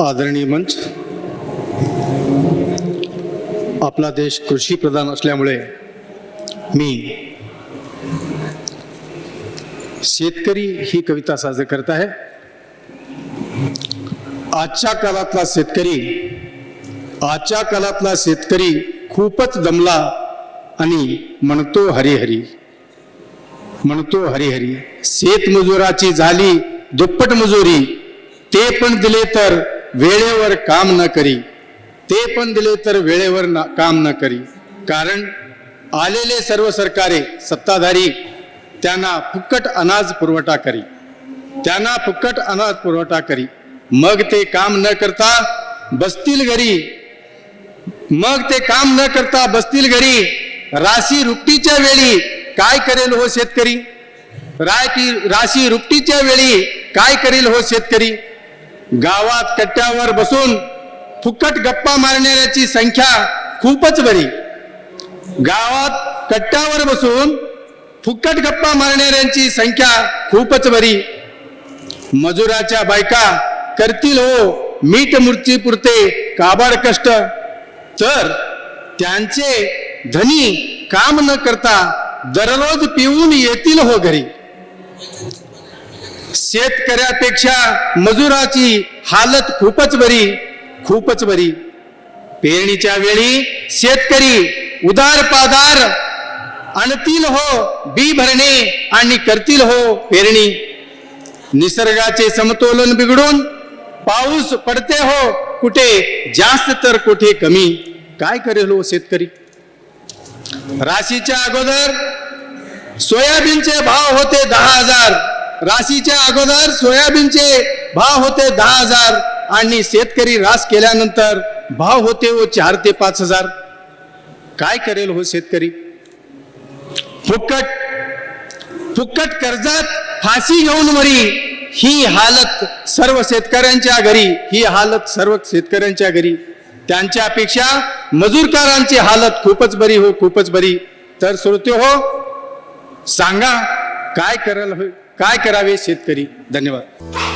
आदरणीय मंच आपला देश कृषी प्रधान असल्यामुळे मी शेतकरी ही कविता साजरी करत आहे. आजच्या काळातला शेतकरी आजच्या काळातला शेतकरी खूपच दमला आणि म्हणतो हरिहरी म्हणतो हरिहरी शेतमजुराची झाली दुप्पट मजुरी ते पण दिले तर वेळेवर काम न करी. ते पण दिले तर वेळेवर ना काम न करी. कारण आलेले सर्व सरकारे सत्ताधारी त्यांना फुकट अनाज पुरवठा करी. त्यांना फुकट अनाज पुरवठा करी. मग ते काम न करता बसतील घरी. मग ते काम न करता बसतील घरी. राशी रुपटीच्या वेळी काय करेल हो शेतकरी? रायटी राशी रुपटीच्या वेळी काय करेल हो शेतकरी? गावात कट्ट्यावर बसून फुकट गप्पा मारणाऱ्याची संख्या खूपच बरी. गावात कट्ट्यावर बसून फुकट गप्पा मारणाऱ्यांची संख्या खूपच बरी. मजुराच्या बायका करतील हो मीठ मूर्ती पुरते काबाड कष्ट. तर त्यांचे धनी काम न करता दररोज पिऊन येतील हो घरी. शेतकऱ्यापेक्षा मजुराची हालत खूपच बरी खूपच बरी. पेरणीच्या वेळी शेतकरी उदार पादार आणतील हो बी भरणे आणि करतील हो पेरणी. निसर्गाचे समतोलन बिघडून पाऊस पडते हो कुठे जास्त तर कुठे कमी. काय करेल हो शेतकरी? राशीच्या अगोदर सोयाबीनचे भाव होते दहा हजार. राशीच्या अगोदर सोयाबीनचे भाव होते दहा हजार आणि शेतकरी रास केल्यानंतर भाव होते हो चार ते पाच हजार. काय करेल हो शेतकरी? फुकट फुकट कर्जात फाशी घेऊन मरी ही हालत सर्व शेतकऱ्यांच्या घरी ही हालत सर्व शेतकऱ्यांच्या घरी. त्यांच्यापेक्षा मजूरकारांची हालत खूपच बरी हो खूपच बरी. तर श्रोते हो सांगा काय करायला होय? काय करावे शेतकरी? धन्यवाद.